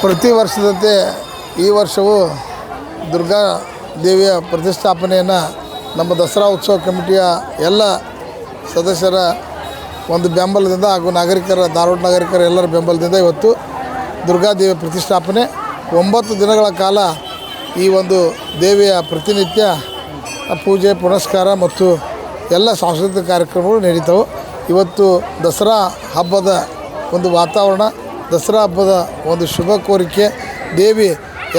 ಪ್ರತಿ ವರ್ಷದಂತೆ ಈ ವರ್ಷವೂ ದುರ್ಗಾ ದೇವಿಯ ಪ್ರತಿಷ್ಠಾಪನೆಯನ್ನು ನಮ್ಮ ದಸರಾ ಉತ್ಸವ ಕಮಿಟಿಯ ಎಲ್ಲ ಸದಸ್ಯರ ಒಂದು ಬೆಂಬಲದಿಂದ ಹಾಗೂ ನಾಗರಿಕರ, ಧಾರವಾಡ ನಾಗರಿಕರ ಎಲ್ಲರ ಬೆಂಬಲದಿಂದ ಇವತ್ತು ದುರ್ಗಾದೇವಿಯ ಪ್ರತಿಷ್ಠಾಪನೆ. ಒಂಬತ್ತು ದಿನಗಳ ಕಾಲ ಈ ಒಂದು ದೇವಿಯ ಪ್ರತಿನಿತ್ಯ ಪೂಜೆ, ಪುನಸ್ಕಾರ ಮತ್ತು ಎಲ್ಲ ಸಾಂಸ್ಕೃತಿಕ ಕಾರ್ಯಕ್ರಮಗಳು ನಡೀತವೆ. ಇವತ್ತು ದಸರಾ ಹಬ್ಬದ ಒಂದು ವಾತಾವರಣ ದಸರಾ ಹಬ್ಬದ ಒಂದು ಶುಭ ಕೋರಿಕೆ. ದೇವಿ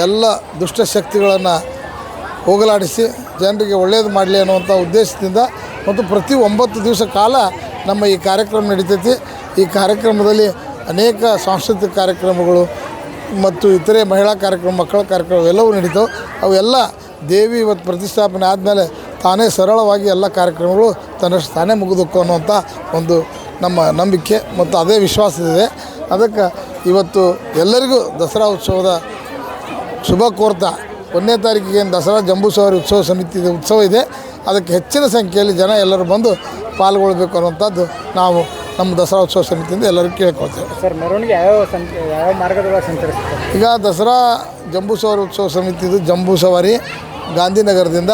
ಎಲ್ಲ ದುಷ್ಟಶಕ್ತಿಗಳನ್ನು ಹೋಗಲಾಡಿಸಿ ಜನರಿಗೆ ಒಳ್ಳೆಯದು ಮಾಡಲಿ ಅನ್ನುವಂಥ ಉದ್ದೇಶದಿಂದ ಮತ್ತು ಪ್ರತಿ ಒಂಬತ್ತು ದಿವಸ ಕಾಲ ನಮ್ಮ ಈ ಕಾರ್ಯಕ್ರಮ ನಡೀತೈತಿ. ಈ ಕಾರ್ಯಕ್ರಮದಲ್ಲಿ ಅನೇಕ ಸಾಂಸ್ಕೃತಿಕ ಕಾರ್ಯಕ್ರಮಗಳು ಮತ್ತು ಇತರೆ ಮಹಿಳಾ ಕಾರ್ಯಕ್ರಮ, ಮಕ್ಕಳ ಕಾರ್ಯಕ್ರಮ ಎಲ್ಲವೂ ನಡೀತಾವೆ. ಅವೆಲ್ಲ ದೇವಿ ಇವತ್ತು ಪ್ರತಿಷ್ಠಾಪನೆ ಆದಮೇಲೆ ತಾನೇ ಸರಳವಾಗಿ ಎಲ್ಲ ಕಾರ್ಯಕ್ರಮಗಳು ತನ್ನಷ್ಟು ತಾನೇ ಮುಗಿದುಕೋ ಅನ್ನುವಂಥ ಒಂದು ನಮ್ಮ ನಂಬಿಕೆ ಮತ್ತು ಅದೇ ವಿಶ್ವಾಸದಿದೆ ಅದಕ್ಕೆ ಇವತ್ತು ಎಲ್ಲರಿಗೂ ದಸರಾ ಉತ್ಸವದ ಶುಭ ಕೋರ್ತಾ. ಒಂದನೇ ತಾರೀಕಿಗೆ ಏನು ದಸರಾ ಜಂಬೂ ಸವಾರಿ ಉತ್ಸವ ಸಮಿತಿಯ ಉತ್ಸವ ಇದೆ. ಅದಕ್ಕೆ ಹೆಚ್ಚಿನ ಸಂಖ್ಯೆಯಲ್ಲಿ ಜನ ಎಲ್ಲರೂ ಬಂದು ಪಾಲ್ಗೊಳ್ಬೇಕು ಅನ್ನುವಂಥದ್ದು ನಾವು ನಮ್ಮ ದಸರಾ ಉತ್ಸವ ಸಮಿತಿಯಿಂದ ಎಲ್ಲರಿಗೂ ಕೇಳ್ಕೊಳ್ತೇವೆ. ಸರ್ ಮೆರವಣಿಗೆ ಯಾವ ಯಾವ ಮಾರ್ಗದೊಳಗೆ ಈಗ ದಸರಾ ಜಂಬೂ ಸವಾರಿ ಉತ್ಸವ ಸಮಿತಿದು ಜಂಬೂ ಸವಾರಿ ಗಾಂಧಿನಗರದಿಂದ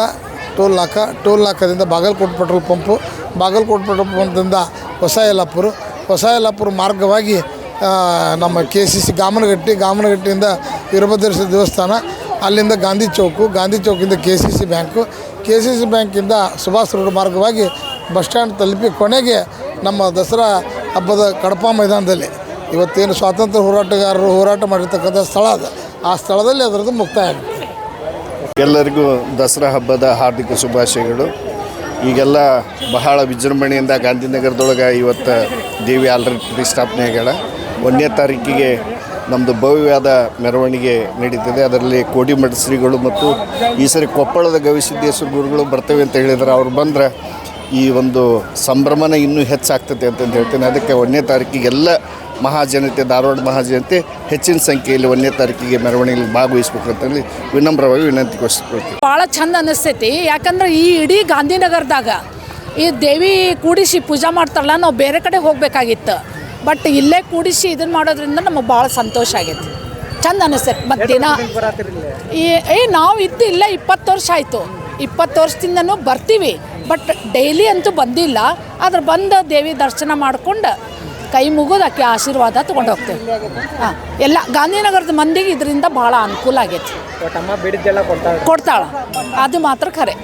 ಟೋಲ್ ನಾಕ toll ನಾಕದಿಂದ Bagalkote petrol pump Bagalkote petrol ಪಂಪ್ದಿಂದ Hosa Yellapur Hosa Yellapur ಮಾರ್ಗವಾಗಿ ನಮ್ಮ ಕೆ ಸಿ ಸಿ ಗಾಮನಗಟ್ಟಿ, ಗಾಮನಗಟ್ಟಿಯಿಂದ ವೀರಭದ್ರೇಶ್ವರ ದೇವಸ್ಥಾನ, ಅಲ್ಲಿಂದ Gandhi chowk, Gandhi ಚೌಕಿಂದ K C C bank K C C ಬ್ಯಾಂಕಿಂದ ಸುಭಾಷ್ ರೋಡ್ ಮಾರ್ಗವಾಗಿ ಬಸ್ ಸ್ಟ್ಯಾಂಡ್ ತಲುಪಿ ಕೊನೆಗೆ ನಮ್ಮ ದಸರಾ ಹಬ್ಬದ ಕಡಪ ಮೈದಾನದಲ್ಲಿ. ಇವತ್ತೇನು ಸ್ವಾತಂತ್ರ್ಯ ಹೋರಾಟಗಾರರು ಹೋರಾಟ ಮಾಡಿರ್ತಕ್ಕಂಥ ಸ್ಥಳ ಅದು. ಆ ಸ್ಥಳದಲ್ಲಿ ಅದರದ್ದು ಮುಕ್ತಾಯ ಆಗುತ್ತೆ. ಎಲ್ಲರಿಗೂ ದಸರಾ ಹಬ್ಬದ ಹಾರ್ದಿಕ ಶುಭಾಶಯಗಳು. ಈಗೆಲ್ಲ ಬಹಳ ವಿಜೃಂಭಣೆಯಿಂದ ಗಾಂಧಿನಗರದೊಳಗೆ ಇವತ್ತು ದೇವಿ ಆಲ್ರೆಡಿ ಪ್ರತಿಷ್ಠಾಪನೆ ಆಗ್ಯಾಳ ಒಂದನೇ ತಾರೀಕಿಗೆ ನಮ್ಮದು ಭವ್ಯವಾದ ಮೆರವಣಿಗೆ ನಡೀತದೆ. ಅದರಲ್ಲಿ ಕೋಡಿಮಠ ಶ್ರೀಗಳು ಮತ್ತು ಈ ಸರಿ ಕೊಪ್ಪಳದ ಗವಿಸಿದ್ದೇಶ್ವರ ಗುರುಗಳು ಬರ್ತವೆ ಅಂತ ಹೇಳಿದರೆ ಅವ್ರು ಬಂದ್ರೆ ಈ ಒಂದು ಸಂಭ್ರಮನ ಇನ್ನೂ ಹೆಚ್ಚಾಗ್ತದೆ ಅಂತಂದು ಹೇಳ್ತೇನೆ. ಅದಕ್ಕೆ ಒಂದನೇ ತಾರೀಕಿಗೆ ಎಲ್ಲ ಮಹಾಜನತೆ, ಧಾರವಾಡ ಮಹಾಜನತೆ ಹೆಚ್ಚಿನ ಸಂಖ್ಯೆಯಲ್ಲಿ ಒಂದನೇ ತಾರೀಕಿಗೆ ಮೆರವಣಿಗೆಯಲ್ಲಿ ಭಾಗವಹಿಸ್ಬೇಕು ಅಂತೇಳಿ ವಿನಮ್ರವಾಗಿ ವಿನಂತಿಗೊಳಿಸ್ಕೊಳ್ತೀವಿ ಭಾಳ ಚಂದ ಅನಿಸ್ತೈತಿ. ಯಾಕಂದ್ರೆ ಈ ಇಡೀ ಗಾಂಧಿನಗರದಾಗ ಈ ದೇವಿ ಕೂಡಿಸಿ ಪೂಜಾ ಮಾಡ್ತಾರಲ್ಲ, ನಾವು ಬೇರೆ ಕಡೆ ಹೋಗ್ಬೇಕಾಗಿತ್ತು. ಬಟ್ ಇಲ್ಲೇ ಕೂಡಿಸಿ ಇದನ್ನು ಮಾಡೋದ್ರಿಂದ ನಮಗೆ ಭಾಳ ಸಂತೋಷ ಆಗೈತಿ. ಚಂದ ಅನಿಸ್ತೈತಿ ಮತ್ತು ದಿನ ಏ ನಾವು ಇದ್ದು ಇಲ್ಲ ಇಪ್ಪತ್ತು ವರ್ಷ ಆಯಿತು. ಇಪ್ಪತ್ತು ವರ್ಷದಿಂದನು ಬರ್ತೀವಿ. ಬಟ್ ಡೈಲಿ ಅಂತೂ ಬಂದಿಲ್ಲ. ಆದ್ರೆ ಬಂದು ದೇವಿ ದರ್ಶನ ಮಾಡ್ಕೊಂಡು ಕೈ ಮುಗಿದು ಆಕೆ ಆಶೀರ್ವಾದ ತೊಗೊಂಡು ಹೋಗ್ತೇವೆ. ಹಾಂ ಎಲ್ಲ ಗಾಂಧಿನಗರದ ಮಂದಿಗೆ ಇದರಿಂದ ಭಾಳ ಅನುಕೂಲ ಆಗೈತಿ. ಕೊಡ್ತಾಳ. ಅದು ಮಾತ್ರ ಖರೆ.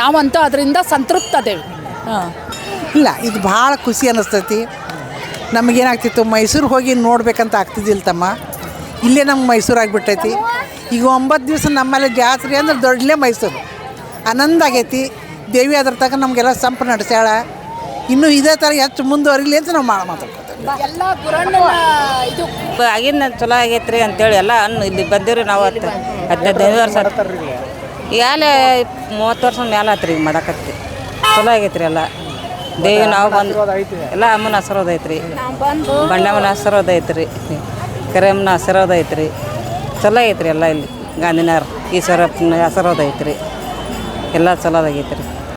ನಾವಂತೂ ಅದರಿಂದ ಸಂತೃಪ್ತ ಅದೇವಿ. ಹಾಂ. ಇಲ್ಲ ಇದು ಭಾಳ ಖುಷಿ ಅನ್ನಿಸ್ತೈತಿ ನಮಗೇನಾಗ್ತಿತ್ತು ಮೈಸೂರು ಹೋಗಿ ನೋಡ್ಬೇಕಂತ ಆಗ್ತಿದ್ದಿಲ್ಲ ತಮ್ಮ. ಇಲ್ಲೇ ನಮ್ಗೆ ಮೈಸೂರು ಆಗಿಬಿಟ್ಟೈತಿ. ಈಗ ಒಂಬತ್ತು ದಿವಸ ನಮ್ಮಲ್ಲಿ ಜಾತ್ರೆ ಅಂದ್ರೆ ದೊಡ್ಡಲೇ ಮೈಸೂರು. ಆನಂದ ಆಗೈತಿ. ದೇವಿ ಅದ್ರ ತಕ್ಕ ನಮಗೆಲ್ಲ ಸಂಪ ನಡೆಸ್ಯಾಳ. ಇನ್ನೂ ಇದೇ ಥರ ಹೆಚ್ಚು ಮುಂದುವರಿಲಿ ಅಂತ ನಾವು ಮಾಡ ಮಾತಾಡ್ಕೊತೀವಿ. ಎಲ್ಲ ಇದು ಆಗಿನ ಚಲೋ ಆಗೈತ್ರಿ ಅಂತೇಳಿ ಎಲ್ಲ ಅನ್ನು ಇಲ್ಲಿ ಬಂದಿವ್ರಿ ನಾವು ಹತ್ತು ಹದಿನೈದು ವರ್ಷ ಆತು. ಈಗಾಗಲೇ ಮೂವತ್ತು ವರ್ಷ ಮೇಲೆ ಆತ್ರಿ ಈಗ ಮಾಡಕತ್ತಿ. ಚಲೋ ಆಗೈತ್ರಿ ಎಲ್ಲ. ದೇವಿ ನಾವು ಬಂದು ಎಲ್ಲ ಅಮ್ಮನ ಆಶೀರ್ವಾದ ಐತ್ರಿ. ಬಣ್ಣಮ್ಮನ ಆಶೀರ್ವಾದ ಐತ್ರಿ. ಕರಿಯಮ್ಮನ ಆಶೀರ್ವಾದ ಐತ್ರಿ. ಚಲೋ ಐತ್ರಿ ಎಲ್ಲ ಇಲ್ಲಿ. ಗಾಂಧಿನಗರ ಈಶ್ವರಪ್ಪನ ಆಶೀರ್ವಾದ ಐತ್ರಿ. ಎಲ್ಲ ಚಲೋ ಆಗೈತ್ರಿ